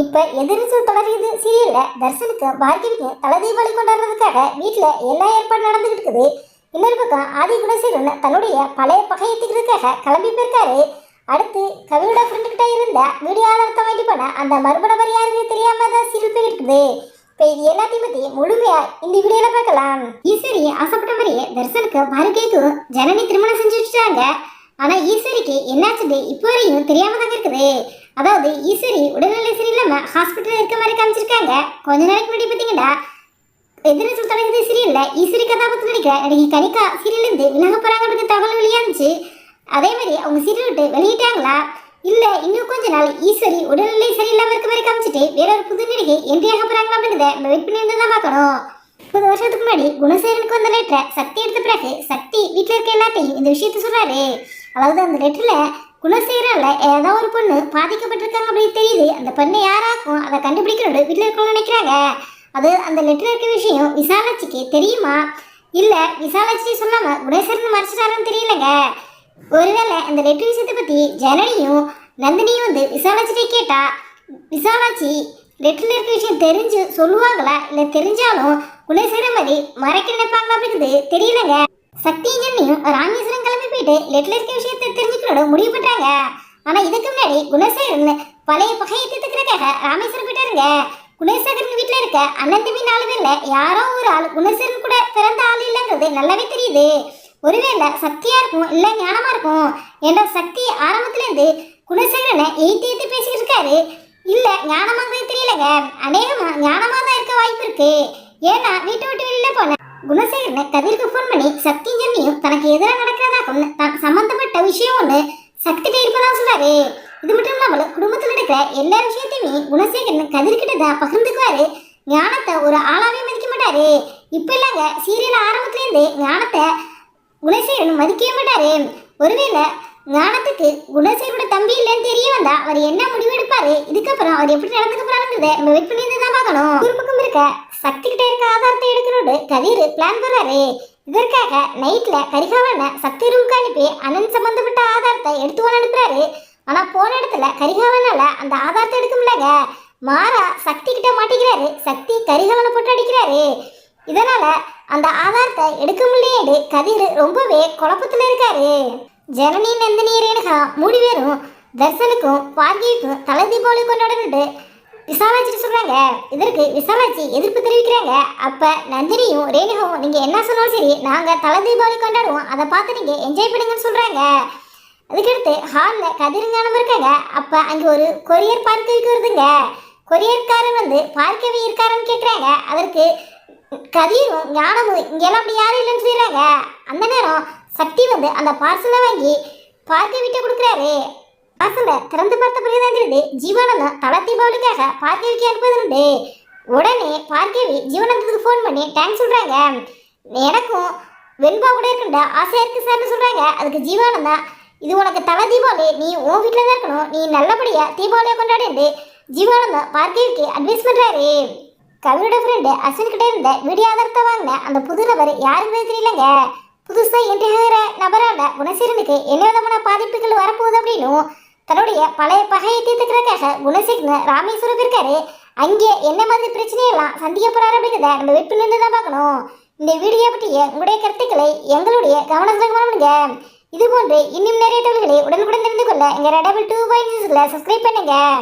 இப்ப எதிர்த்து தொடரியது சீரியல்ல தர்சனுக்கு பார்கவிக்கு தலை தீபாவளி கொண்டாடுறதுக்காக வீட்டுல எல்லா ஏற்பாடு நடந்துகிட்டு இருக்குது இன்னொரு பக்கம் ஆதி குணசீலன் தன்னுடைய பழைய பகையத்துக்கிறதுக்காக கிளம்பி போயிருக்காரு. அடுத்து கவியோட ஃப்ரெண்டு கிட்ட இருந்த வீடியோ ஆதாரத்தை வாங்கி போன அந்த மறுபட நபர் யாருன்னு தெரியாம தான் சீரியல் போயிட்டு இருக்குது இப்போ இது எல்லாத்தையும் பத்தி முழுமையா இந்த வீடியோல பார்க்கலாம். ஈஸ்வரி ஆசைப்பட்ட மாதிரியே தர்சனுக்கு பார்கவிக்கு ஜனனி திருமணம் செஞ்சு வச்சுட்டாங்க. ஆனா ஈஸ்வரிக்கு என்னாச்சுன்னு இப்போ வரையும் தெரியாம தாங்க இருக்குது. அதாவது ஈஸ்வரி உடல்நிலை சரியில்லாம ஹாஸ்பிட்டல் இருக்க மாதிரி காமிச்சிருக்காங்க. கொஞ்ச நாளைக்கு முன்னாடி பார்த்தீங்கன்னா எதிர்த்து தொடங்குது சீரியல்ல. ஈஸ்வரி கதாபாத்திரம் நடிக்கிற நடிகை கனிகா சீரியல்ல இருந்து விலக போறாங்க தகவல் வெளியானுச்சு. அதே மாதிரி அவங்க சீரியல் விட்டு வெளியிட்டாங்களா? இல்ல இன்னும் கொஞ்ச நாள் ஈஸ்வரி உடல்நிலை சரியில்லாம இருக்க மாதிரி காமிச்சிட்டு வேற ஒரு புது நடிகை என்ட்ரியாக போறாங்களா அப்படின்றத நம்ம வெயிட் பண்ணி தான் பார்க்கணும். முப்பது வருஷத்துக்கு முன்னாடி குணசேகரனுக்கு வந்த லெட்டரை சக்தி எடுத்த பிறகு சக்தி வீட்டில் இருக்க எல்லாத்தையும் இந்த விஷயத்த சொல்றாரு. அதாவது அந்த லெட்டர்ல குணசேகரன்ல ஏதோ ஒரு பொண்ணு பாதிக்கப்பட்டிருக்காங்க அப்படின்னு தெரியுது. அந்த பொண்ணு யாராக்கும் அதை கண்டுபிடிக்கணும் வீட்டில் இருக்கணும்னு நினைக்கிறாங்க. அது அந்த லெட்டர் இருக்க விஷயம் விசாலாட்சிக்கு தெரியுமா? இல்ல விசாலாட்சி சொல்லாமல் குணேஸ்வரன் மறைச்சிட்டாருன்னு தெரியலங்க. ஒருவேளை அந்த லெட்டர் விஷயத்தை பத்தி ஜனனியும் நந்தினியும் வந்து விசாலாட்சிட்டே கேட்டா விசாலாட்சி லெட்டரில் இருக்க விஷயம் தெரிஞ்சு சொல்லுவாங்களா? இல்லை தெரிஞ்சாலும் குணேஸ்வரன் மாதிரி மறைக்க நினைப்பாங்களா அப்படிங்கிறது தெரியலங்க. சக்தியும் ஜன்னியும் ராமேஸ்வரம் கிளம்பி போயிட்டு இருக்க விஷயத்தை தெரிஞ்சுக்கணும்னு முடிவு பண்ணுறாங்க ஆனா இதுக்கு முன்னாடி குணசேகரன் பழைய பகையை தீர்த்துக்கிறதுக்காக ராமேஸ்வரம் போயிட்டாருங்க குணசேகரன் வீட்டில் இருக்க அண்ணன் தம்பி நாலு பேர்ல யாரோ ஒரு ஆள் குணசேகரன் கூட பிறந்த ஆள் இல்லைங்கிறது நல்லாவே தெரியுது. ஒருவேளை சக்தியா இருக்கும் இல்லை ஞானமா இருக்கும் என்ற சக்தி ஆரம்பத்துலேருந்து குணசேகரனை எய்த்து எய்த்து பேசிக்கிட்டு இருக்காரு. இல்லை ஞானமாங்கிறது தெரியலங்க. அநேகமாக ஞானமாக தான் இருக்க வாய்ப்பு இருக்கு. ஏன்னா வீட்டை விட்டு வெளியில் போன குணசேகரனை கதிர்க்கு ஃபோன் பண்ணி சக்தி ஜன்னியும் தனக்கு எதிராக நடக்க ஒன்று தான் விஷயம் ஒன்று சக்திகிட்ட இருப்பதா சொல்றாரு. இது மட்டும் இல்லாமல் குடும்பத்தில் நடக்கிற எல்லா விஷயத்தையுமே குணசேகரன் கதிர்கிட்ட தான் பகிர்ந்துக்குவாரு. ஞானத்தை ஒரு ஆளாவே மதிக்க மாட்டாரு. இப்ப இல்லைங்க சீரியல் ஆரம்பத்துலேருந்து ஞானத்தை குணசேகரன் மதிக்கவே மாட்டாரு. ஒருவேளை ஞானத்துக்கு குணசேகரோட தம்பி இல்லைன்னு தெரிய வந்தா அவர் என்ன முடிவு எடுப்பாரு? இதுக்கப்புறம் அவர் எப்படி நடந்துக்க போறாருங்கிறத நம்ம வெயிட் பண்ணி தான் பார்க்கணும். ஒரு பக்கம் இருக்க சக்தி கிட்ட இருக்க ஆதாரத்தை எடுக்கணும்னு கதிர் பிளான் போடுறாரு. இதற்காக நைட்ல கரிகாலனை சக்தி ரூம்க்கு அனுப்பி அண்ணன் சம்பந்தப்பட்ட ஆதாரத்தை எடுத்து போன அனுப்புறாரு. ஆனா போன இடத்துல கரிகாலனால அந்த ஆதாரத்தை எடுக்க முடியலங்க. மாறா சக்தி கிட்ட மாட்டிக்கிறாரு. சக்தி கரிகாலனை போட்டு அடிக்கிறாரு. இதனால அந்த ஆதாரத்தை எடுக்க முடியாது கதிர் ரொம்பவே குழப்பத்துல இருக்காரு. ஜனனி நந்தினி ரேணுகா மூணு பேரும் தர்சனுக்கும் பார்கிக்கும் தலை தீபாவளி கொண்டாடணுட்டு விசாலாட்சி சொல்கிறாங்க இதற்கு விசாலாட்சி எதிர்ப்பு தெரிவிக்கிறாங்க. அப்போ நந்தினியும் ரேணுகாவும் நீங்கள் என்ன சொன்னாலும் சரி நாங்கள் தலை தீபாவளி கொண்டாடுவோம். அதை பார்த்து நீங்கள் என்ஜாய் பண்ணுங்கன்னு சொல்கிறாங்க அதுக்கடுத்து ஹாலில் கதிரங்கானம் இருக்காங்க. அப்போ அங்கே ஒரு கொரியர் பார்க்கவிக்கு வருதுங்க. கொரியர்காரன் வந்து பார்க்கவே இருக்காரன்னு கேட்குறாங்க அதற்கு கதிரும் ஞானமும் இங்கெல்லாம் அப்படி யாரும் இல்லைன்னு சொல்லிடுறாங்க. அந்த நேரம் சக்தி வந்து அந்த பார்சலை வாங்கி பார்க்க விட்டு கொடுக்குறாரு. பார்சலை திறந்து பார்த்த பிறகுதான் ஜீவானந்தா தல தலை தீபாவளிக்காக பார்க்கவிக்கு அனுப்புதுண்டு உடனே பார்க்கவி ஜீவானந்தத்துக்கு ஃபோன் பண்ணி தேங்க்ஸ் சொல்கிறாங்க எனக்கும் வெண்பா கூட இருக்குண்டா ஆசையாக இருக்குது சார்னு சொல்றாங்க. அதுக்கு ஜீவானந்தா இது உனக்கு தலை தீபாவளி நீ உன் வீட்டில் தான் இருக்கணும் நீ நல்லபடியாக தீபாவளியை கொண்டாடு ஜீவானந்தா பார்க்கவிக்கு அட்வைஸ் பண்ணுறாரு கவியோட ஃப்ரெண்டு அஸ்வின் கிட்ட இருந்த வீடியோ ஆதாரத்தை வாங்கின அந்த புது நபர் யாருக்குமே தெரியலங்க. புதுசா என்ட்ரி ஆகிற நபரான குணசீரனுக்கு என்ன விதமான பாதிப்புகள் வரப்போகுது அப்படின்னும் தன்னுடைய பழைய பகையை தீர்த்துக்கிறதுக்காக குணசேகரன் ராமேஸ்வரம் இருக்காரு. அங்கே என்ன மாதிரி பிரச்சனையெல்லாம் சந்திக்க போறாரு அப்படிங்கிறத நம்ம வெயிட் பண்ணி தான் பார்க்கணும். இந்த வீடியோ பற்றிய உங்களுடைய கருத்துக்களை எங்களுடைய கவனத்தில் கவனிங்க இது போன்று இன்னும் நிறைய தகவல்களை உடனுக்குடன் தெரிந்து கொள்ள எங்கள் ரெடபிள் டூ பாயிண்ட் சப்ஸ்கிரைப் பண்ணுங்கள்